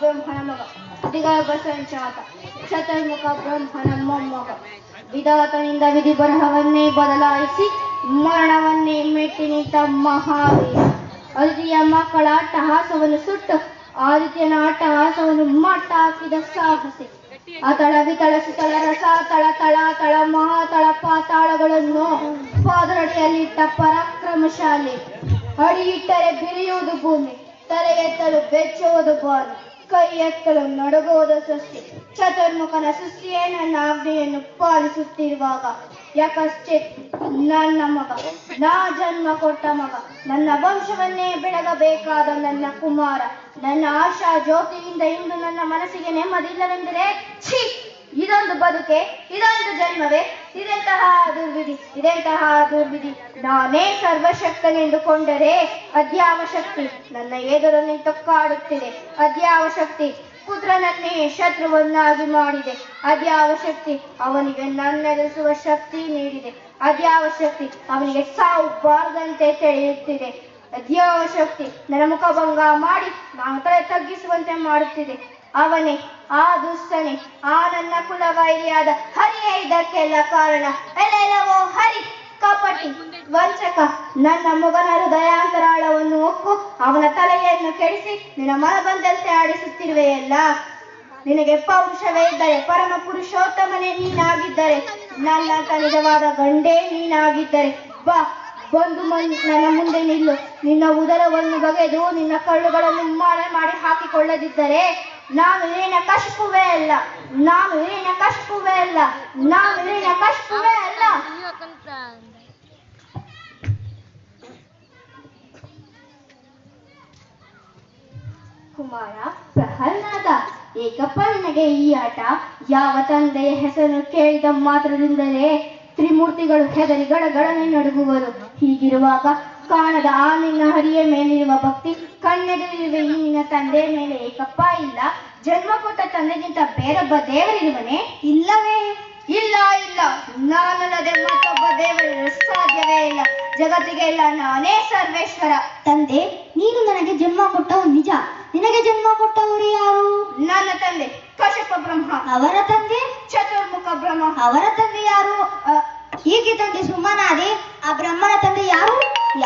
ಬ್ರಹ್ಮನ ಮಗ ದಿಗಯ ಬಸವಂಚಾತ ಚತುರ್ಮುಖ ಬ್ರಹ್ಮನ ಮೊಮ್ಮಗ. ವಿಧಾತನಿಂದ ವಿಧಿ ಬರಹವನ್ನೇ ಬದಲಾಯಿಸಿ, ಮರಣವನ್ನೇ ಮೆಟ್ಟಿ ನಿಂತ ಮಹಾವೀರ. ಅದಿತಿಯ ಮಕ್ಕಳ ಅಟ್ಟಹಾಸವನ್ನು ಸುಟ್ಟು, ಆದಿತ್ಯನ ಅಟ್ಟಹಾಸವನ್ನು ಮಟ್ಟ ಹಾಕಿದ ಸಾಹಸಿ. ಅತಳ ವಿತಳ ಸುತಳ ರಸ ತಳ ತಳ ತಳ ಮಹಾತಳ ಪಾತಾಳಗಳನ್ನು ಪಾದರಡಿಯಲ್ಲಿಟ್ಟ ಪರಾಕ್ರಮಶಾಲಿ. ಅಡಿ ಇಟ್ಟರೆ ಬಿರಿಯುವುದು ಭೂಮಿ ತಲೆ ಎತ್ತಲು ಬೆಚ್ಚುವುದು ಬಾನು ಕೈ ಎತ್ತಲು ನಡುಗುವುದು ಸೃಷ್ಟಿ. ಚತುರ್ಮುಖನ ಸೃಷ್ಟಿಯೇ ನನ್ನ ಆಜ್ಞೆಯನ್ನು ಪಾಲಿಸುತ್ತಿರುವಾಗ, ಯಾಕಶ್ಚಿತ್ ನನ್ನ ಮಗ, ನಾ ಜನ್ಮ ಕೊಟ್ಟ ಮಗ, ನನ್ನ ವಂಶವನ್ನೇ ಬೆಳಗಬೇಕಾದ ನನ್ನ ಕುಮಾರ, ನನ್ನ ಆಶಾ ಜ್ಯೋತಿಯಿಂದ ಇಂದು ನನ್ನ ಮನಸ್ಸಿಗೆ ನೆಮ್ಮದಿಲ್ಲವೆಂದರೆ ಛೀ! ಇದೊಂದು ಬದುಕೆ, ಇದೊಂದು ಜನ್ಮವೇ, ಇದೆಂತಹ ದುರ್ವಿಧಿ ಇದೆಂತಹ ದುರ್ವಿಧಿ? ನಾನೇ ಸರ್ವಶಕ್ತನೆಂದುಕೊಂಡರೆ ಅದ್ಯಾವ ಶಕ್ತಿ? ನನ್ನ ಎದುರು ತೊಕ್ಕಾಡುತ್ತಿದೆ ಕಾಡುತ್ತಿದೆ ಅದ್ಯಾವ ಶಕ್ತಿ? ಪುತ್ರನನ್ನೇ ಶತ್ರುವನ್ನಾಗಿ ಮಾಡಿದೆ, ಅದ್ಯಾವ ಶಕ್ತಿ? ಅವನಿಗೆ ನನ್ನೆದುರಿಸುವ ಶಕ್ತಿ ನೀಡಿದೆ, ಅದ್ಯಾವ ಶಕ್ತಿ? ಅವನಿಗೆ ಸಾವು ಬಾರದಂತೆ ತಿಳಿಯುತ್ತಿದೆ ಅದ್ಯಾವ ಶಕ್ತಿ? ನನ್ನ ಮುಖಭಂಗ ಮಾಡಿ ನಾನು ತಲೆ ತಗ್ಗಿಸುವಂತೆ ಮಾಡುತ್ತಿದೆ ಅವನೇ, ಆ ದುಷ್ಟನೇ, ಆ ನನ್ನ ಕುಲವೈರಿಯಾದ ಹರಿಯೇ ಇದಕ್ಕೆಲ್ಲ ಕಾರಣ. ಎಲ್ಲೆಲ್ಲವೋ ಹರಿ ಕಪಟಿ ವಂಚಕ, ನನ್ನ ಮಗನ ಹೃದಯಾಂತರಾಳವನ್ನು ಒಕ್ಕು ಅವನ ತಲೆಯನ್ನು ಕೆಡಿಸಿ, ನಿನ್ನ ಮನ ಬಂದಂತೆ ಆಡಿಸುತ್ತಿರುವೆಯಲ್ಲ. ನಿನಗೆ ಪೌರುಷವೇ ಇದ್ದರೆ, ಪರಮ ಪುರುಷೋತ್ತಮನೇ ನೀನಾಗಿದ್ದರೆ ನನ್ನ ನಿಜವಾದ ಗಂಡೇ ನೀನಾಗಿದ್ದರೆ, ಬಾ, ಬಂದು ನನ್ನ ಮುಂದೆ ನಿಲ್ಲು. ನಿನ್ನ ಉದರವನ್ನು ಬಗೆದು, ನಿನ್ನ ಕಳ್ಳುಗಳನ್ನು ಮಾಡಿ ಹಾಕಿಕೊಳ್ಳದಿದ್ದರೆ ನಾನು ಏನ ಕಷ್ಟವೇ ಅಲ್ಲ. ನಾನು ಏನ ಕಷ್ಟವೇ ಅಲ್ಲ. ನಾನು ಏನ ಅಲ್ಲ. ಕುಮಾರ, ಪ್ರಹ್ಲಾದ ಏಕಪ್ಪನಿಗೆ ಈ ಆಟ ಯಾವ ತಂದೆಯ ಹೆಸರು ಕೇಳಿದ ಮಾತ್ರದಿಂದಲೇ ತ್ರಿಮೂರ್ತಿಗಳು ಹೆದರಿ ಗಡಗಡನೆ ನಡುಗುವರು. ಹೀಗಿರುವಾಗ ಕಾಣದ ಆ ನಿನ್ನ ಹರಿಯ ಮೇಲಿರುವ ಭಕ್ತಿ ಕಣ್ಣೆದುರಿರುವ ಈ ನಿನ್ನ ತಂದೆಯ ಮೇಲೆ ಏಕಪ್ಪ ಇಲ್ಲ. ಜನ್ಮ ಕೊಟ್ಟ ತಂದೆಗಿಂತ ಬೇರೊಬ್ಬ ದೇವರಿರುವನೇ ಇಲ್ಲವೇ? ಇಲ್ಲ ಇಲ್ಲ. ನಾನಲ್ಲದೆ ಮತ್ತೊಬ್ಬ ದೇವರಿರಲು ಸಾಧ್ಯವೇ ಇಲ್ಲ. ಜಗತ್ತಿಗೆ ಇಲ್ಲ ನಾನೇ ಸರ್ವೇಶ್ವರ. ತಂದೆ ನೀನು ನನಗೆ ಜನ್ಮ ಕೊಟ್ಟವು ನಿಜ. ನಿನಗೆ ಜನ್ಮ ಕೊಟ್ಟವರು ಯಾರು? ನನ್ನ ತಂದೆ ಕಶ್ಯಪ ಬ್ರಹ್ಮ. ಅವರ ತಂದೆ? ಚತುರ್ಮುಖ ಬ್ರಹ್ಮ. ಅವರ ತಂದೆ ಯಾರು? ಹೀಗೆ ತಂದೆ ಸುಮ್ಮನಾದೆ. ಆ ತಂದೆ ಯಾರು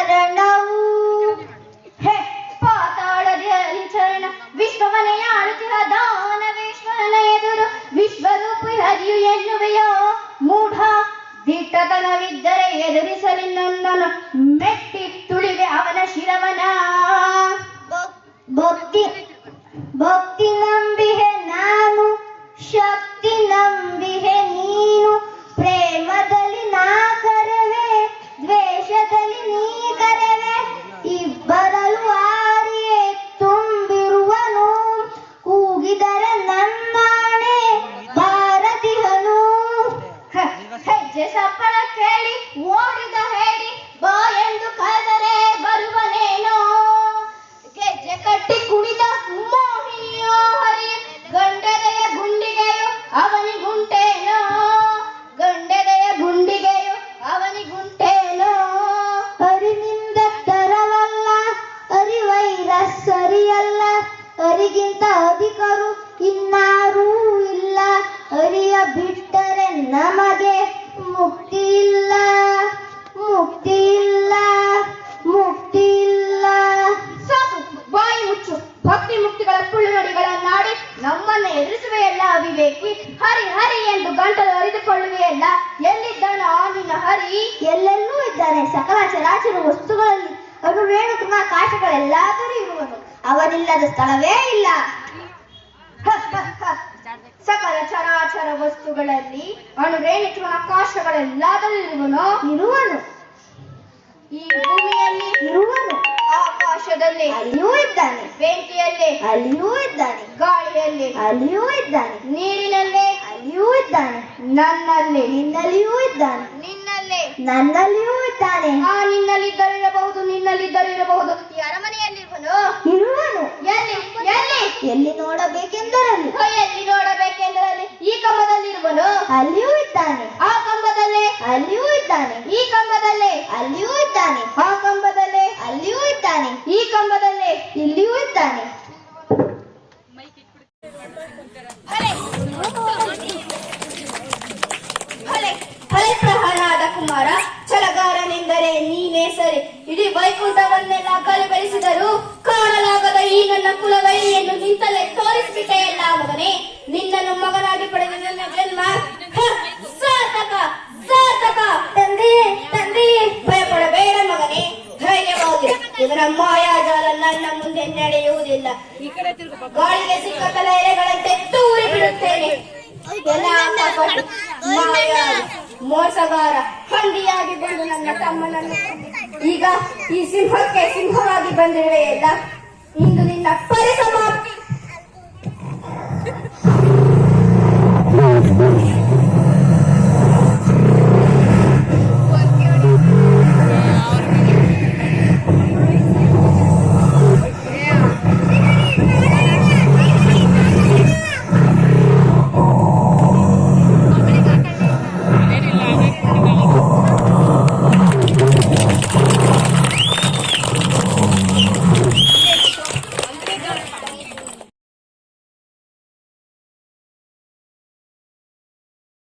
ಹರಿಚರಣವು ಹೇ, ಪಾತಾಳದಲ್ಲಿ ಚರಣ, ವಿಶ್ವಮನೆಯ ಆಳುತ್ತಿರುವ ದಾನವೇಶ್ವರನ ಎದುರು, ವಿಶ್ವರೂಪಿ ಹರಿಯು ಎನ್ನುವೆಯೋ. ಮೂಢ ದಿಟ್ಟತನವಿದ್ದರೆ ಎದುರಿಸಲಿ ನನ್ನನ್ನು ಮೆಟ್ಟಿ ಹೆಜ್ಜೆ ಸಪ್ಪಳ ಕೇಳಿ ಓಡಿದ ಹೇಳಿ ಬಾ ಎದುರಿಸುವೆಯಲ್ಲ ಹರಿ ಹರಿ ಎಂದು ಗಂಟಲು ಅರಿದುಕೊಳ್ಳುವೆಯಲ್ಲ. ಎಲ್ಲಿದ್ದಾನ ಆ ನಿನ್ನ ಹರಿ? ಎಲ್ಲೆಲ್ಲೂ ಇದ್ದಾನೆ. ಸಕಲ ಚರಾಚರ ವಸ್ತುಗಳಲ್ಲಿ ಅನು ರೇಣು ಕಾಶಗಳೆಲ್ಲಾದರೂ ಇರುವನು. ಅವನಿಲ್ಲದ ಸ್ಥಳವೇ ಇಲ್ಲ. ಸಕಲ ಚರಾಚರ ವಸ್ತುಗಳಲ್ಲಿ ಅಣು ರೇಣಿಸುವ ಕಾಶಗಳೆಲ್ಲಾದರೂ ಇರುವನು? ಇರುವನು. ಈ ಭೂಮಿಯಲ್ಲಿ ಇರುವನು. ಆಕಾಶದಲ್ಲಿ ಅಲ್ಲಿಯೂ ಇದ್ದಾನೆ. ಬೆಂಕಿಯಲ್ಲಿ ಅಲ್ಲಿಯೂ ಇದ್ದಾನೆ. ಗಾಳಿಯಲ್ಲಿ ಅಲ್ಲಿಯೂ ಇದ್ದಾನೆ. ನೀರಿನಲ್ಲಿ ಅಲ್ಲಿಯೂ ಇದ್ದಾನೆ. ನನ್ನಲ್ಲಿ ನಿನ್ನಲ್ಲಿಯೂ ಇದ್ದಾನೆ. ನಿನ್ನಲ್ಲಿ ನನ್ನಲ್ಲಿಯೂ ಇದ್ದಾನೆ. ಆ ನಿನ್ನಲ್ಲಿದ್ದರೂ ಇರಬಹುದು ನಿನ್ನಲ್ಲಿದ್ದರೂ ಇರಬಹುದು ಈ ಅರಮನೆಯಲ್ಲಿರುವನು ಇರುವನು. ಎಲ್ಲಿ? ಎಲ್ಲಿ? ಎಲ್ಲಿ ನೋಡಬೇಕೆಂದರಲ್ಲಿ. ಎಲ್ಲಿ ನೋಡಬೇಕೆಂದರಲ್ಲಿ? ಈ ಕಮಲದಲ್ಲಿರುವನು ಅಲ್ಲಿಯೂ ಇದ್ದಾನೆ ಆ ಕಂಬದಲ್ಲೇ ಅಲ್ಲಿಯೂ ಇದ್ದಾನೆ ಈ ಕಂಬದಲ್ಲೇ ಅಲ್ಲಿಯೂ ಇದ್ದಾನೆ ಆ ಕಂಬದಲ್ಲೇ ಅಲ್ಲಿಯೂ ಇದ್ದಾನೆ ಈ ಕಂಬದಲ್ಲೇ ಇಲ್ಲಿಯೂ ಇದ್ದಾನೆ ಹಳೆ ಹಳೆ ಪ್ರಹರಾದ ಕುಮಾರ ಛಲಗಾರನೆಂದರೆ ನೀನೇ ಸರಿ ಇಡೀ ವೈಕುಂಠವನ್ನೆಲ್ಲ ಕಲಿಬರಿಸಿದರು ಕಾಣಲಾಗದ ಈ ನನ್ನ ಕುಲವೈರಿಯನ್ನು ನಿಂತಲೇ ತೋರಿಸಿಬಿಟ್ಟೆಯಲ್ಲ ಮಗನೆ. ನಿನ್ನನ್ನು ಮಗನಾಗಿ ಪಡೆದ ನನ್ನ ಜನ್ಮ. ಸಾರ್ಥಕ ಸಾರ್ಥಕ. ತಂದೆ ತಂದೆ. ಭಯಪಡಬೇಡ ಮಗನೇ. ಧೈರ್ಯವಾಗಿ ಮಾಯಾಜಾಲ ನನ್ನ ಮುಂದೆ ನಡೆಯುವುದಿಲ್ಲ. ಗಾಳಿಗೆ ಸಿಕ್ಕ ತಲೆ ಎಲೆಗಳಂತೆ ತೂರಿ ಬಿಡುತ್ತೇನೆ. ಮೋಸಗಾರ, ಹಂದಿಯಾಗಿ ಬಂದು ನನ್ನ ತಮ್ಮನನ್ನು. ಈಗ ಈ ಸಿಂಹಕ್ಕೆ ಸಿಂಹವಾಗಿ ಬಂದಿರುವೆಯಲ್ಲ ಇಂದು ನಿನ್ನ ಪರಿಸಮಾಪ್ತಿ.